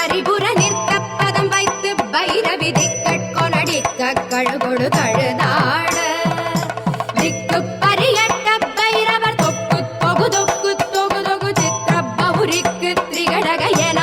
பரிபுர நிற்க பதம் வைத்து பைரவி திக்கட்கொலடிக்க கழுகொடு கழுதாட. திக்கு பரியட்ட பைரவர் தொக்கு தொகு தொக்கு தொகு தொகு சித்திர பௌரிக்கு திரிகடக என